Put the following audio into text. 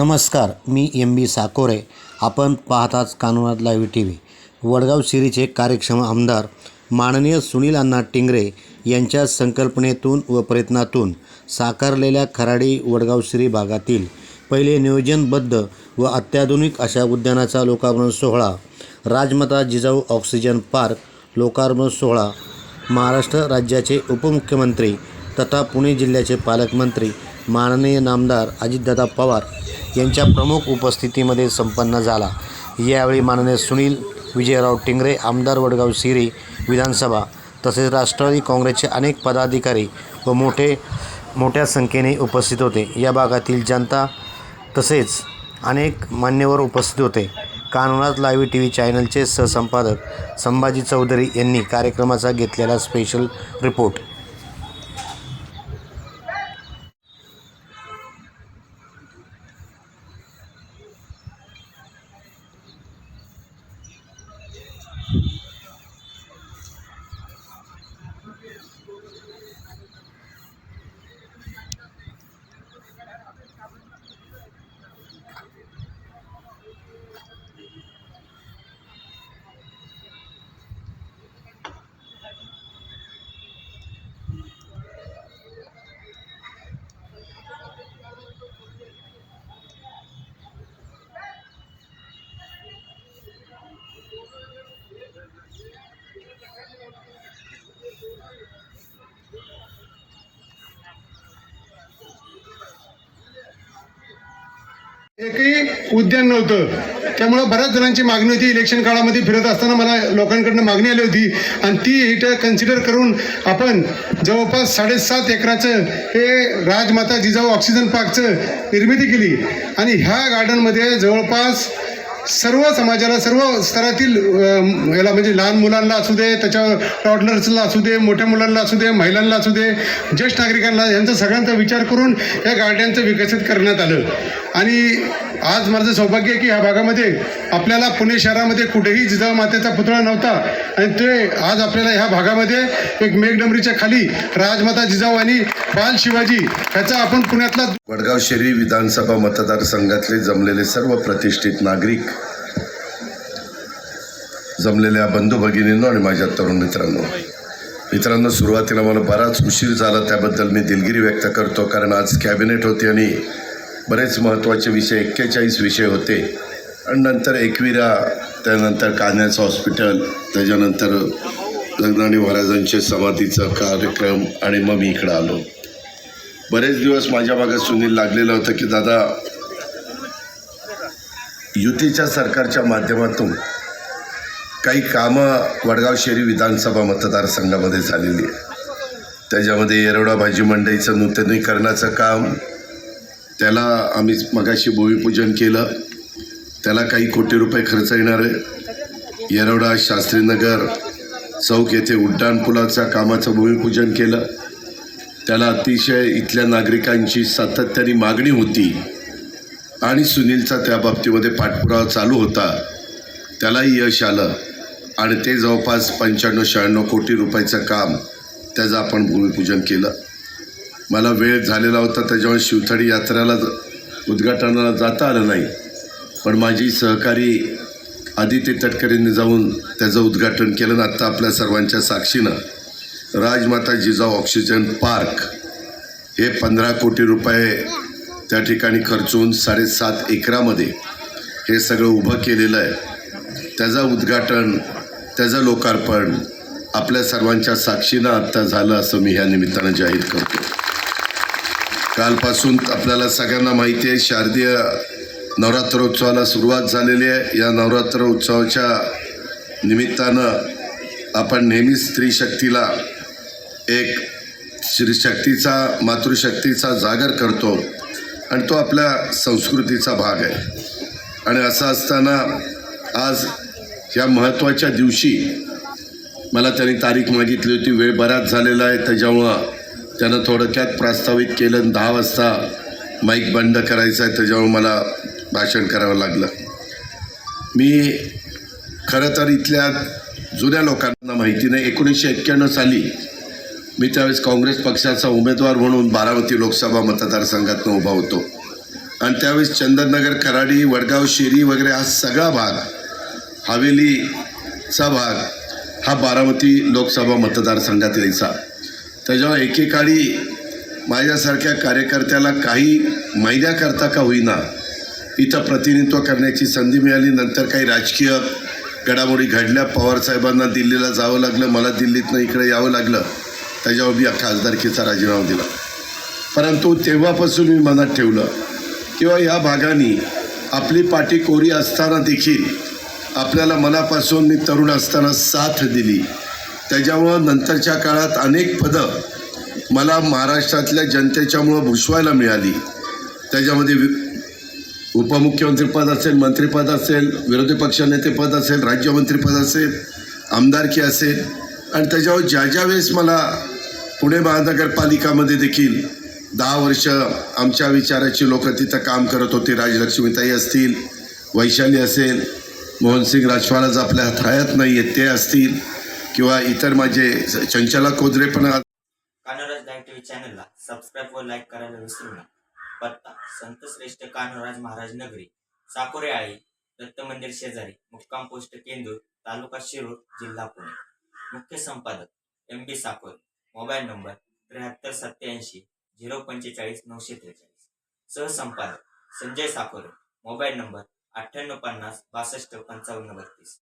नमस्कार मी एम बी साकोरे. आपण पाहताच कानुनात लाईव्ह टी व्ही वडगाव सिरीचे कार्यक्षम आमदार माननीय सुनील अण्णा टिंगरे यांच्या संकल्पनेतून व प्रयत्नातून साकारलेल्या खराडी वडगाव सिरी भागातील पहिले नियोजनबद्ध व अत्याधुनिक अशा उद्यानाचा लोकार्पण सोहळा राजमाता जिजाऊ ऑक्सिजन पार्क लोकार्पण सोहळा महाराष्ट्र राज्याचे उपमुख्यमंत्री तथा पुणे जिल्ह्याचे पालकमंत्री माननीय नामदार अजितदादा पवार यांच्या प्रमुख उपस्थितीमध्ये संपन्न झाला. यावेळी माननीय सुनील विजयराव टिंगरे आमदार वडगाव सिरी विधानसभा तसेच राष्ट्रवादी काँग्रेसचे अनेक पदाधिकारी व मोठे मोठ्या संख्येने उपस्थित होते. या भागातील जनता तसेच अनेक मान्यवर उपस्थित होते. कानोनात लाईव्ह टी व्ही चॅनलचे सहसंपादक संभाजी चौधरी यांनी कार्यक्रमाचा घेतलेला स्पेशल रिपोर्ट एकही उद्यान नव्हतं. त्यामुळं बऱ्याच जणांची मागणी होती. इलेक्शन काळामध्ये फिरत असताना मला लोकांकडनं मागणी आली होती. आणि ती इथं कन्सिडर करून आपण जवळपास साडेसात एकराचं हे राजमाता जिजाऊ ऑक्सिजन पार्कचं निर्मिती केली. आणि ह्या गार्डनमध्ये जवळपास सर्व समाजाला सर्व स्तरातील याला म्हणजे लहान मुलांना असू दे त्याच्या टॉडलर्सला असू दे मोठ्या मुलांना असू दे महिलांना असू दे ज्येष्ठ नागरिकांना यांचा सगळ्यांचा विचार करून या गार्डनचं विकसित करण्यात आलं. आणि आज माझं सौभाग्य आहे की ह्या भागामध्ये आपल्याला पुणे शहरामध्ये कुठेही जिजाऊ मातेचा पुतळा नव्हता. आणि ते आज आपल्याला ह्या भागामध्ये एक मेघडंबरीच्या खाली राजमाता जिजाऊ आणि बाल शिवाजी ह्याचा आपण पुण्यातला वडगाव शहरी विधानसभा मतदारसंघातले जमलेले सर्व प्रतिष्ठित नागरिक जमलेल्या बंधू भगिनींनो आणि माझ्या तरुण मित्रांनो. मित्रांनो सुरुवातीला मला बराच उशीर झाला त्याबद्दल मी दिलगिरी व्यक्त करतो कारण आज कॅबिनेट होते आणि बरेच महत्त्वाचे विषय एक्केचाळीस विषय होते. आणि नंतर एकविरा त्यानंतर कान्याचं हॉस्पिटल त्याच्यानंतर लग्नानी महाराजांचे समाधीचा कार्यक्रम आणि मग मी इकडं आलो. बरेच दिवस माझ्या भागात सुनील लागलेलं होतं की दादा युतीच्या सरकारच्या माध्यमातून काही कामं वडगाव शहरी विधानसभा मतदारसंघामध्ये झालेली आहे त्याच्यामध्ये येरवडा भाजी मंडईचं नूतनीकरणाचं काम त्याला आम्ही मगाशी भूमिपूजन केलं. त्याला काही कोटी रुपये खर्च येणार आहे. येरवडा शास्त्रीनगर चौक येथे उड्डाणपुलाच्या कामाचं भूमिपूजन केलं. त्याला अतिशय इथल्या नागरिकांची सातत्याने मागणी होती आणि सुनीलचा त्या बाबतीमध्ये पाठपुरावा चालू होता. त्यालाही यश आलं. आणि ते जवळपास पंच्याण्णव शहाण्णव कोटी रुपयाचं काम त्याचं आपण भूमिपूजन केलं. मला वेळ झालेला होता त्याच्यामुळे शिवथडी यात्रेला ज- उद्घाटनाला जाता आलं नाही. पण माझी सहकारी आदित्य तटकरेंनी जाऊन त्याचं उद्घाटन केलं आणि आत्ता आपल्या सर्वांच्या साक्षीनं राजमाता जिजाऊ ऑक्सिजन पार्क हे पंधरा कोटी रुपये त्या ठिकाणी खर्चून साडेसात एकरामध्ये हे सगळं उभं केलेलं आहे. त्याचं उद्घाटन त्याचं लोकार्पण आपल्या सर्वांच्या साक्षीनं आत्ता झालं असं मी ह्या निमित्तानं जाहीर करतो. कालपासून आपल्याला सगळ्यांना माहिती आहे शारदीय नवरात्रोत्सवाला सुरुवात झालेली आहे. या नवरात्र उत्सवाच्या निमित्तानं आपण नेहमीच स्त्री शक्तीला एक श्री शक्तीचा मातृशक्तीचा जागर करतो आणि तो आपल्या संस्कृतीचा भाग आहे. आणि असं असताना आज या महत्त्वाच्या दिवशी मला त्यांनी तारीख मागितली होती. वेळ बराच झालेला आहे. त्याच्यामुळं त्यानं थोडक्यात प्रस्तावित केलं आणि दहा वाजता माईक बंद करायचा आहे. त्याच्यामुळं मला भाषण करावं लागलं. मी खरं तर इथल्या जुन्या लोकांना माहिती नाही. एकोणीसशे एक्क्याण्णव साली मी त्यावेळेस काँग्रेस पक्षाचा उमेदवार म्हणून बारामती लोकसभा मतदारसंघातून उभा होतो. आणि त्यावेळेस चंदननगर कराडी वडगाव शेरी वगैरे हा सगळा भाग हवेलीचा भाग हा बारामती लोकसभा मतदारसंघात यायचा त्याच्यामुळे एकेकाळी माझ्यासारख्या कार्यकर्त्याला काही महिन्याकरता का होईना इथं प्रतिनिधित्व करण्याची संधी मिळाली. नंतर काही राजकीय घडामोडी घडल्या. पवारसाहेबांना दिल्लीला जावं लागलं. मला दिल्लीतनं इकडे यावं लागलं. त्याच्यावर मी खासदारकीचा राजीनामा दिला. परंतु तेव्हापासून मी मनात ठेवलं किंवा या भागाने आपली पाठी कोरी असताना देखील आपल्याला मनापासून मी तरुण असताना साथ दिली. त्याच्यामुळं नंतरच्या काळात अनेक पदं मला महाराष्ट्रातल्या जनतेच्यामुळं भुषवायला मिळाली. त्याच्यामध्ये वि उपमुख्यमंत्रीपद असेल मंत्रिपद असेल विरोधी पक्षनेतेपद असेल राज्यमंत्रीपद असेल आमदारकी असेल. आणि त्याच्यावर ज्या ज्या वेळेस मला पुणे महानगरपालिकामध्ये देखील दहा वर्ष आमच्या विचाराची लोकं तिथं काम करत होती राजलक्ष्मीताई असतील वैशाली असेल मोहनसिंग राजवालाच आपल्या हाताळ्यात नाही आहेत. ते असतील किंवा इतर माझे चंचला कोदरे पण आज कानोराज लाईव्ह टीव्ही चॅनलला सबस्क्राईब व लाईक करायला विसरू नका. पत्ता संत श्रेष्ठ कान्होराज महाराज नगरी साकोरे आळी दत्त मंदिर शेजारी मुक्काम पोस्ट केंदूर तालुका शिरूर जिल्हा पुणे. मुख्य संपादक M B Sakor mobile number त्र्याहत्तर सत्याऐंशी झिरो पंचेचाळीस नऊशे त्रेचाळीस. सहसंपादक संजय साकोरे मोबाईल नंबर अठ्ठ्याण्णव पन्नास बासष्ट पंचावन्न बत्तीस.